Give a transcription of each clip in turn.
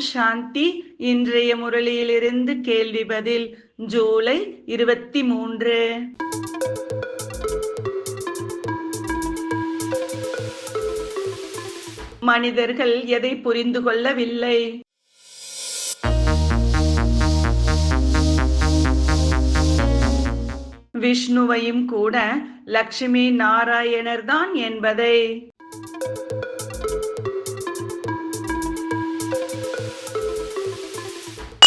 சாந்தி இன்றைய முரளியிலிருந்து கேள்வி பதில் ஜூலை இருபத்தி மூன்று. மனிதர்கள் எதை புரிந்து கொள்ளவில்லை? விஷ்ணுவையும் கூட லக்ஷ்மி நாராயணர் தான் என்பதை.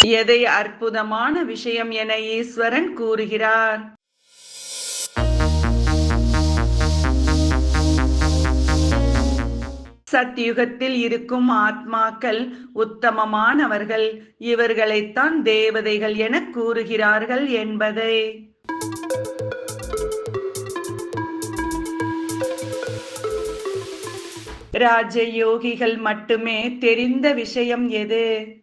எதை அற்புதமான விஷயம் என ஈஸ்வரன் கூறுகிறார். சத்யுகத்தில் இருக்கும் ஆத்மாக்கள் உத்தமமானவர்கள். இவர்களைத்தான் தேவதைகள் என கூறுகிறார்கள் என்பதை. ராஜயோகிகள் மட்டுமே தெரிந்த விஷயம் எது?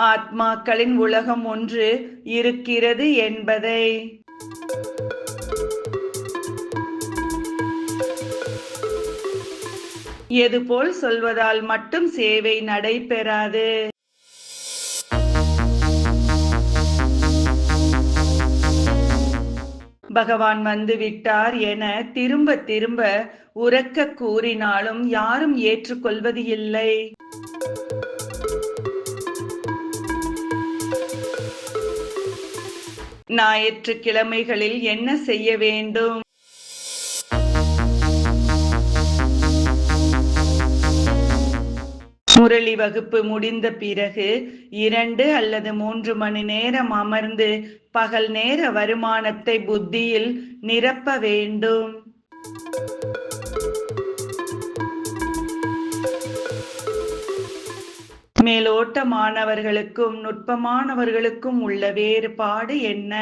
ஆத்மாக்களின் உலகம் ஒன்று இருக்கிறது என்பதை. எதுபோல் சொல்வதால் மட்டும் சேவை நடைபெறாது. பகவான் வந்து விட்டார் என திரும்ப திரும்ப உரக்க கூறினாலும் யாரும் ஏற்றுக்கொள்வது இல்லை ஞாயிற்றுக்கிழமைகளில் என்ன செய்ய வேண்டும்? முரளி வகுப்பு முடிந்த பிறகு இரண்டு அல்லது மூன்று மணி நேரம் அமர்ந்து பகல் நேர வருமானத்தை புத்தியில் நிரப்ப வேண்டும். மேலோட்டமானவர்களுக்கும் நுட்பமானவர்களுக்கும் உள்ள வேறுபாடு என்ன?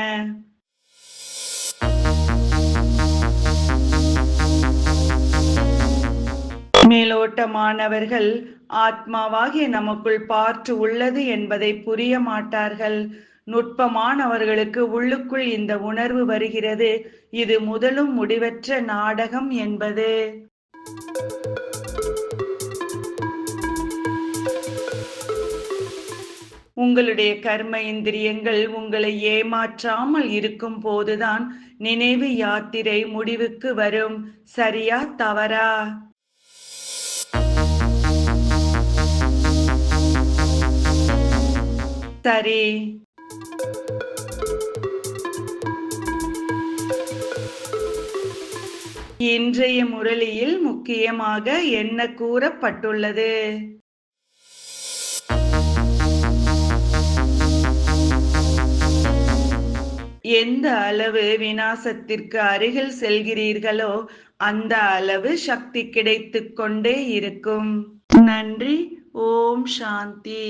மேலோட்டமானவர்கள் ஆத்மாவாகிய நமக்குள் பாற்று உள்ளது என்பதை புரிய மாட்டார்கள். நுட்பமானவர்களுக்கு உள்ளுக்குள் இந்த உணர்வு வருகிறது. இது முதலும் முடிவற்ற நாடகம் என்பது. உங்களுடைய கர்ம இந்திரியங்கள் உங்களை ஏமாற்றாமல் இருக்கும் போதுதான் நினைவு யாத்திரை முடிவுக்கு வரும். சரியா தவறா? சரி. இன்றைய முரளியில் முக்கியமாக என்ன கூறப்பட்டுள்ளது? எந்த அளவு வினாசத்திற்கு அருகில் செல்கிறீர்களோ அந்த அளவு சக்தி கிடைத்துக் கொண்டே இருக்கும். நன்றி. ஓம் சாந்தி.